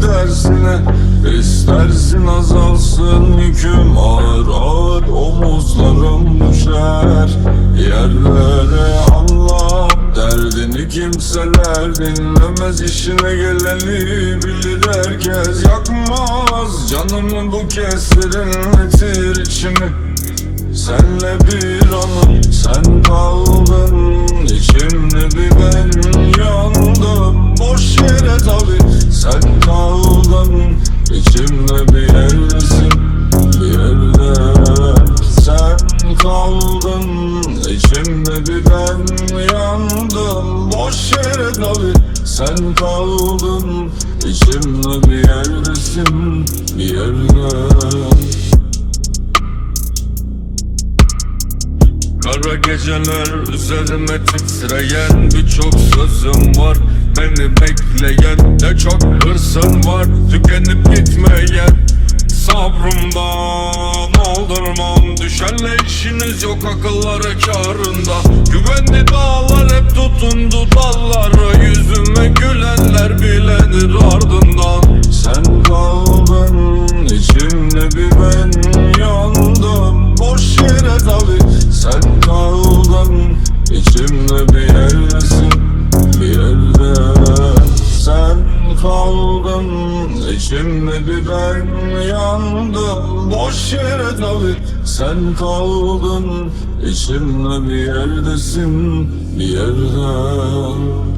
tersine İstersin azalsın yüküm ağır ağır Omuzlarım düşer. Yerlere Allah Derdini kimseler dinlemez. İşine geleni bilir herkes. Yakmaz canımı bu kestirin içimi. Senle bir anım sen ben yandım Boş yere tabi sen kaldın içimde bir yerdesin bir yerde Kara geceler üzerime titreyen Birçok sözüm var. Beni bekleyen Ne çok hırsım var. Tükenip gitmeyen Sabrımdan aldırmam Düşenle işiniz yok akılları karında Güvenli dağlar hep tutundu dallara. Yüzüme gülenler bilenir ardından içimde bir ben yandım Boş yere tabi sen kaldın içimde bir yerdesin bir yerde